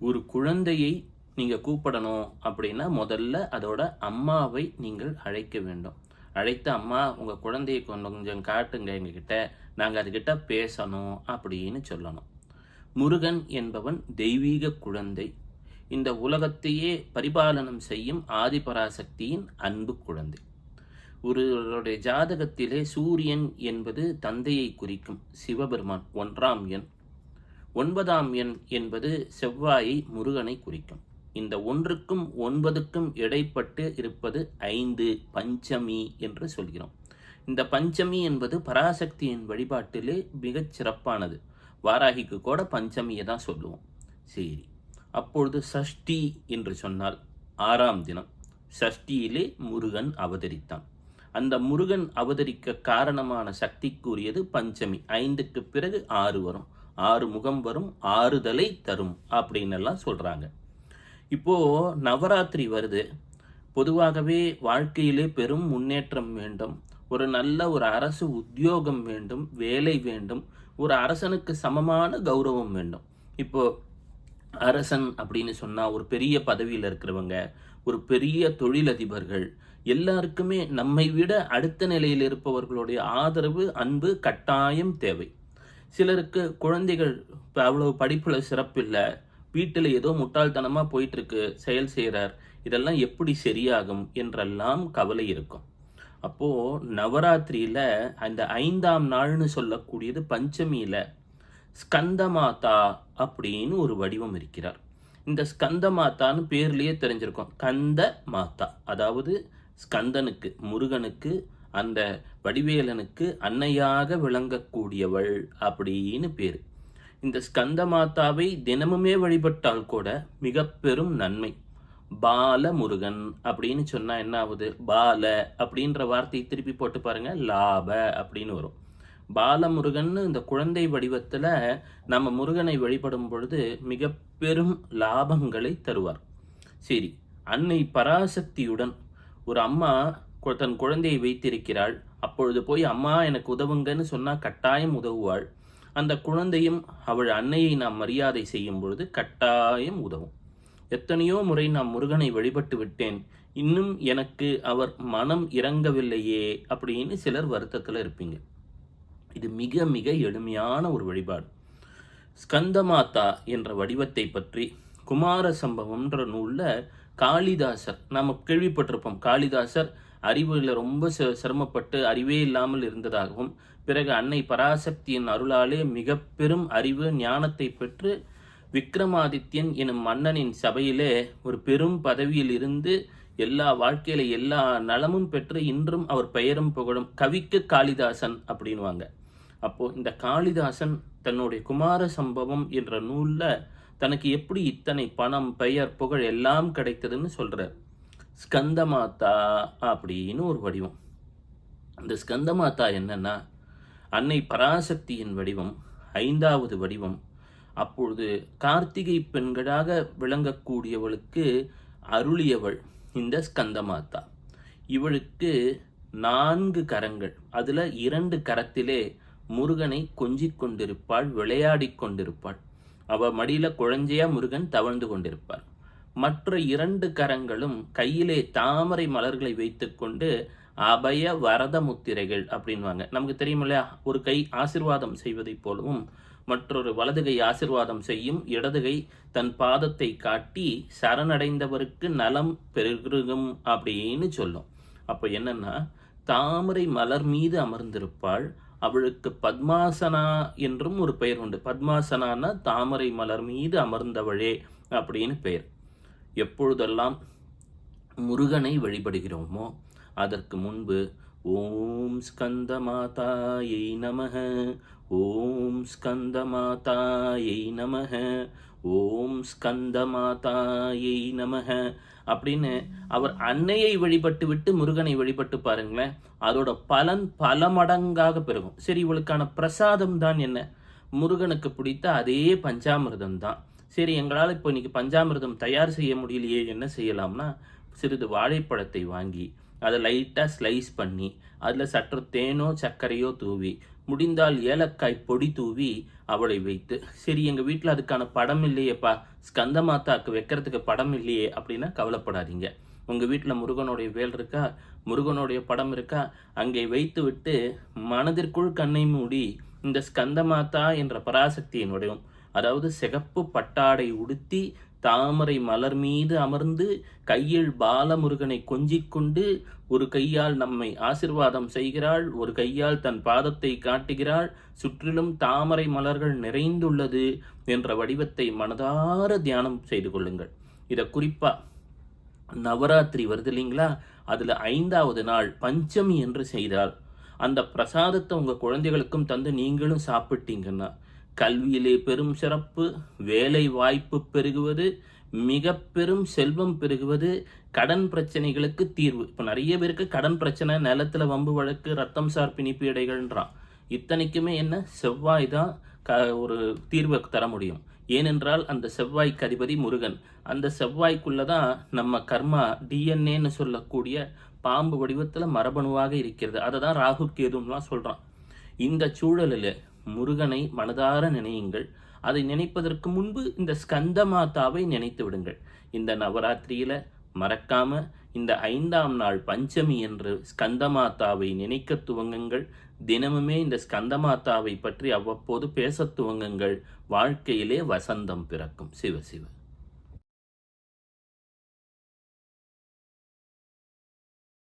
ஒரு குழந்தையை நீங்கள் கூப்பிடணும் அப்படின்னா முதல்ல அதோட அம்மாவை நீங்கள் அழைக்க வேண்டும். அழைத்து அம்மா உங்கள் குழந்தையை கொஞ்சம் காட்டுங்க எங்ககிட்ட. நாங்கள் அதுக்கிட்ட பேசணும் அப்படின்னு சொல்லணும். முருகன் என்பவன் தெய்வீக குழந்தை. இந்த உலகத்தையே பரிபாலனம் செய்யும் ஆதிபராசக்தியின் அன்பு குழந்தை. ஒருவருடைய ஜாதகத்திலே சூரியன் என்பது தந்தையை குறிக்கும். சிவபெருமான் ஒன்றாம் எண். ஒன்பதாம் எண் என்பது செவ்வாயை முருகனை குறிக்கும். இந்த ஒன்றுக்கும் ஒன்பதுக்கும் இடைப்பட்டு இருப்பது ஐந்து பஞ்சமி என்று சொல்கிறோம். இந்த பஞ்சமி என்பது பராசக்தியின் வழிபாட்டிலே மிகச் சிறப்பானது. வாராகிக்கு கூட பஞ்சமியை தான் சொல்லுவோம். சரி அப்பொழுது சஷ்டி என்று சொன்னால் ஆறாம் தினம். சஷ்டியிலே முருகன் அவதரித்தான். அந்த முருகன் அவதரிக்க காரணமான சக்திக்குரியது பஞ்சமி. ஐந்துக்கு பிறகு ஆறு வரும். ஆறு முகம் வரும் ஆறுதலை தரும் அப்படின்னு எல்லாம் சொல்றாங்க. இப்போ நவராத்திரி வருது. பொதுவாகவே வாழ்க்கையிலே பெரும் முன்னேற்றம் வேண்டும். ஒரு நல்ல ஒரு அரசு உத்தியோகம் வேண்டும் வேலை வேண்டும் ஒரு அரசனுக்கு சமமான கௌரவம் வேண்டும். இப்போது அரசன் அப்படின்னு சொன்னால் ஒரு பெரிய பதவியில் இருக்கிறவங்க ஒரு பெரிய தொழிலதிபர்கள் எல்லாருக்குமே நம்மை விட அடுத்த நிலையில் இருப்பவர்களுடைய ஆதரவு அன்பு கட்டாயம் தேவை. சிலருக்கு குழந்தைகள் இப்போ அவ்வளோ படிப்பில் சிறப்பில்லை. வீட்டில் ஏதோ முட்டாள்தனமாக போயிட்டுருக்கு செயல் செய்கிறார் இதெல்லாம் எப்படி சரியாகும் என்றெல்லாம் கவலை இருக்கும். அப்போது நவராத்திரியில் அந்த ஐந்தாம் நாள்னு சொல்லக்கூடியது பஞ்சமியில் ஸ்கந்தமாதா அப்படின்னு ஒரு வடிவம் இருக்கிறார். இந்த ஸ்கந்த மாதான்னு பேர்லேயே தெரிஞ்சிருக்கும். கந்த மாதா அதாவது ஸ்கந்தனுக்கு முருகனுக்கு அந்த வடிவேலனுக்கு அன்னையாக விளங்கக்கூடியவள் அப்படின்னு பேர். இந்த ஸ்கந்த மாதாவை தினமுமே வழிபட்டால் கூட மிக பெரும் நன்மை. பால முருகன் அப்படின்னு சொன்னால் என்ன ஆகுது? பால அப்படின்ற வார்த்தையை திருப்பி போட்டு பாருங்க லாப அப்படின்னு வரும். பாலமுருகன் இந்த குழந்தை வடிவத்தில் நம்ம முருகனை வழிபடும் பொழுது மிக பெரும் லாபங்களை தருவார். சரி அன்னை பராசக்தியுடன் ஒரு அம்மா தன் குழந்தையை வைத்திருக்கிறாள். அப்பொழுது போய் அம்மா எனக்கு உதவுங்கன்னு சொன்னால் கட்டாயம் உதவுவாள். அந்த குழந்தையும் அவள் அன்னையை நாம் மரியாதை செய்யும் பொழுது கட்டாயம் உதவும். எத்தனையோ முறை நான் முருகனை வழிபட்டு விட்டேன். இன்னும் எனக்கு அவர் மனம் இறங்கவில்லையே அப்படின்னு சிலர் வருத்தத்தில் இருப்பீங்க. இது மிக மிக எளிமையான ஒரு வழிபாடு. ஸ்கந்தமாதா என்ற வடிவத்தை பற்றி குமார சம்பவம்ன்ற நூலில் காளிதாசர் நாம் கேள்விப்பட்டிருப்போம். காளிதாசர் அறிவுல ரொம்ப ச- சிரமப்பட்டு அறிவே இல்லாமல் இருந்ததாகவும் பிறகு அன்னை பராசக்தியின் அருளாலே மிக பெரும் அறிவு ஞானத்தை பெற்று விக்ரமாதித்யன் எனும் மன்னனின் சபையிலே ஒரு பெரும் பதவியில் இருந்து எல்லா வாழ்க்கையில எல்லா நலமும் பெற்று இன்றும் அவர் பெயரும் புகழும் கவிக்கு காளிதாசன் அப்படின்வாங்க அப்போ இந்த காளிதாசன் தன்னுடைய குமார சம்பவம் என்ற நூல்ல தனக்கு எப்படி இத்தனை பணம் பெயர் புகழ் எல்லாம் கிடைத்ததுன்னு சொல்றார். ஸ்கந்தமாத்தா அப்படின்னு ஒரு வடிவம். இந்த ஸ்கந்தமாத்தா என்னன்னா அன்னை பராசக்தியின் வடிவம் ஐந்தாவது வடிவம். அப்பொழுது கார்த்திகை பெண்களாக விளங்கக்கூடியவளுக்கு அருளியவள் இந்த ஸ்கந்தமாத்தா. இவளுக்கு நான்கு கரங்கள் அதில் இரண்டு கரத்திலே முருகனை கொஞ்சிக் கொண்டிருப்பாள் விளையாடிக் கொண்டிருப்பாள். அவ மடியில குழந்தையா முருகன் தவழ்ந்து கொண்டிருப்பாள் மற்ற இரண்டு கரங்களும் கையிலே தாமரை மலர்களை வைத்துக்கொண்டு அபய வரத முத்திரைகள் அப்படின்வாங்க. நமக்கு தெரியும் இல்லையா? ஒரு கை ஆசிர்வாதம் செய்வதைப் போலவும் மற்றொரு வலதுகை ஆசிர்வாதம் செய்யும் இடதுகை தன் பாதத்தை காட்டி சரணடைந்தவருக்கு நலம் பெருகும் அப்படின்னு சொல்லும். அப்போ என்னன்னா தாமரை மலர் மீது அமர்ந்திருப்பாள். அவளுக்கு பத்மாசனா என்றும் ஒரு பெயர் உண்டு. பத்மாசனான்னா தாமரை மலர் மீது அமர்ந்தவளே அப்படின்னு பெயர். எப்பொழுதெல்லாம் முருகனை வழிபடுகிறோமோ அதற்கு முன்பு ஓம் ஸ்கந்த மாதாயை நமக ஓம் ஸ்கந்த மாதாயை நமக ஓம் ஸ்கந்த மாதாயை நமக அப்படின்னு அவர் அன்னையை வழிபட்டு விட்டு முருகனை வழிபட்டு பாருங்களேன். அதோட பலன் பல மடங்காக பெருகும். சரி இவளுக்கான பிரசாதம் தான் என்ன? முருகனுக்கு பிடித்த அதே பஞ்சாமிர்தம் தான். சரி எங்களால் இப்போ இன்னைக்கு பஞ்சாமிர்தம் தயார் செய்ய முடியலையே என்ன செய்யலாம்னா சிறிது வாழைப்பழத்தை வாங்கி அதை லைட்டாக ஸ்லைஸ் பண்ணி அதில் சற்று தேனோ சர்க்கரையோ தூவி முடிந்தால் ஏலக்காய் பொடி தூவி அவளை வைத்து சரி எங்கள் வீட்டில் அதுக்கான படம் இல்லையேப்பா ஸ்கந்த மாதாக்கு வைக்கிறதுக்கு படம் இல்லையே அப்படின்னா கவலைப்படாதீங்க. உங்கள் வீட்டில் முருகனுடைய வேல் இருக்கா? முருகனுடைய படம் இருக்கா? அங்கே வைத்து விட்டு மனதிற்குள் கண்ணை மூடி இந்த ஸ்கந்த மாத்தா என்ற பராசக்தியினுடையும் அதாவது சிகப்பு பட்டாடை உடுத்தி தாமரை மலர் மீது அமர்ந்து கையில் பாலமுருகனை கொஞ்சிக் கொண்டு ஒரு கையால் நம்மை ஆசிர்வாதம் செய்கிறாள் ஒரு கையால் தன் பாதத்தை காட்டுகிறாள் சுற்றிலும் தாமரை மலர்கள் நிறைந்துள்ளது என்ற வடிவத்தை மனதார தியானம் செய்து கொள்ளுங்கள். இதை குறிப்பா நவராத்திரி வருது இல்லைங்களா? அதில் ஐந்தாவது நாள் பஞ்சமி என்று செய்தால் அந்த பிரசாதத்தை உங்கள் குழந்தைகளுக்கும் தந்து நீங்களும் சாப்பிட்டீங்கன்னா கல்வியிலே பெரும் சிறப்பு வேலை வாய்ப்பு பெருகுவது மிக பெரும் செல்வம் பெருகுவது கடன் பிரச்சனைகளுக்கு தீர்வு. இப்போ நிறைய பேருக்கு கடன் பிரச்சனை நிலத்தில் வம்பு வழக்கு ரத்தம் சார் பிணிப்பு இடைகள்ன்றான் இத்தனைக்குமே என்ன? செவ்வாய் தான் க ஒரு தீர்வை தர முடியும். ஏனென்றால் அந்த செவ்வாய்க்கு அதிபதி முருகன். அந்த செவ்வாய்க்குள்ளே தான் நம்ம கர்மா டிஎன்ஏன்னு சொல்லக்கூடிய பாம்பு வடிவத்தில் மரபணுவாக இருக்கிறது. அதை தான் ராகு கேதும்லாம் சொல்கிறான் இந்த சூழலில் முருகனை மனதார நினையுங்கள். அதை நினைப்பதற்கு முன்பு இந்த ஸ்கந்த மாதாவை நினைத்து விடுங்கள். இந்த நவராத்திரியில மறக்காம இந்த ஐந்தாம் நாள் பஞ்சமி என்று ஸ்கந்த மாதாவை நினைக்க துவங்குங்கள். தினமுமே இந்த ஸ்கந்த மாதாவை பற்றி அவ்வப்போது பேச துவங்குங்கள். வாழ்க்கையிலே வசந்தம் பிறக்கும். சிவ சிவ.